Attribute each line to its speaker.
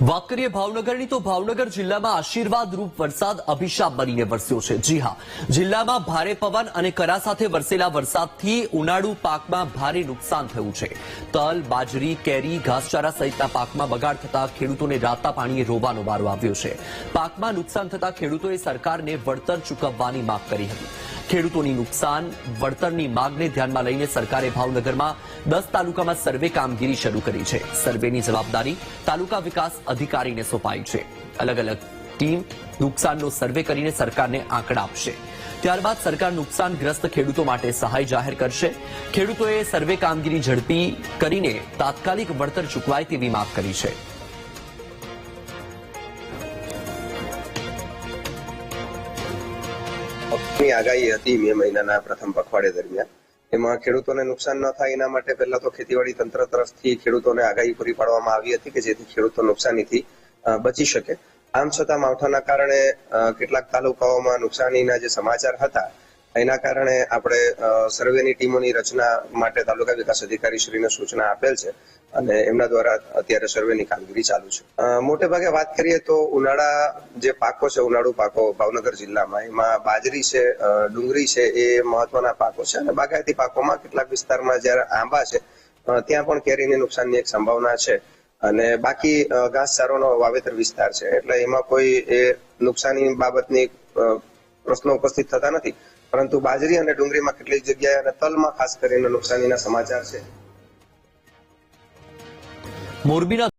Speaker 1: વાત કરીએ ભાવનગરની તો ભાવનગર જિલ્લામાં આશીર્વાદ રૂપ વરસાદ અભિશાપ બનીને વરસ્યો છે. જી હા, જિલ્લામાં ભારે પવન અને કરા સાથે વરસેલા વરસાદથી ઉનાળુ પાકમાં ભારે નુકસાન થયું છે. તલ, બાજરી, કેરી, ઘાસચારા સહિતના પાકમાં બગાડ થતા ખેડૂતોને રાતા પાણીએ રોવાનો વારો આવ્યો છે. પાકમાં નુકસાન થતા ખેડૂતોએ સરકારને વળતર ચૂકવવાની માંગ કરી હતી. ખેડૂતોની નુકસાન, વળતરની માંગને ધ્યાનમાં લઈને સરકારે ભાવનગરમાં દસ તાલુકામાં સર્વે કામગીરી શરૂ કરી છે. સર્વેની જવાબદારી તાલુકા વિકાસ અધિકારીને સોંપાઈ છે. અલગ અલગ ટીમ નુકસાનનો સર્વે કરીને સરકારને આંકડા આપશે. ત્યારબાદ સરકાર નુકસાનગ્રસ્ત ખેડૂતો માટે સહાય જાહેર કરશે. ખેડૂતોએ સર્વે કામગીરી ઝડપી કરીને તાત્કાલિક વળતર ચૂકવાય તેવી માંગ કરી છે.
Speaker 2: ની આગાહી હતી મે મહિનાના પ્રથમ પખવાડિયા દરમિયાન. એમાં ખેડૂતોને નુકસાન ન થાય એના માટે પહેલા તો ખેતીવાડી તંત્ર તરફથી ખેડૂતોને આગાહી પૂરી પાડવામાં આવી હતી કે જેથી ખેડૂતો નુકસાનીથી બચી શકે. આમ છતાં માવઠાના કારણે કેટલાક તાલુકાઓમાં નુકસાનીના જે સમાચાર હતા એના કારણે આપણે સર્વેની ટીમોની રચના માટે તાલુકા વિકાસ અધિકારી સૂચના આપેલ છે અને એમના દ્વારા અત્યારે સર્વેની કામગીરી ચાલુ છે. મોટે ભાગે વાત કરીએ તો ઉનાળા જે પાકો છે, ઉનાળુ પાકો ભાવનગર જિલ્લામાં, એમાં બાજરી છે ડુંગળી છે, એ મહત્વના પાકો છે અને બાગાયતી પાકોમાં કેટલાક વિસ્તારમાં જ્યારે આંબા છે ત્યાં પણ કેરીની નુકસાનની એક સંભાવના છે અને બાકી ઘાસચારોનો વાવેતર વિસ્તાર છે. એટલે એમાં કોઈ એ નુકસાની બાબતની પ્રશ્નો ઉપસ્થિત થતા નથી. પરંતુ બાજરી અને ડુંગળીમાં કેટલીક જગ્યાએ અને તલમાં ખાસ કરીને નુકસાનીના સમાચાર છે.
Speaker 1: મોરબીના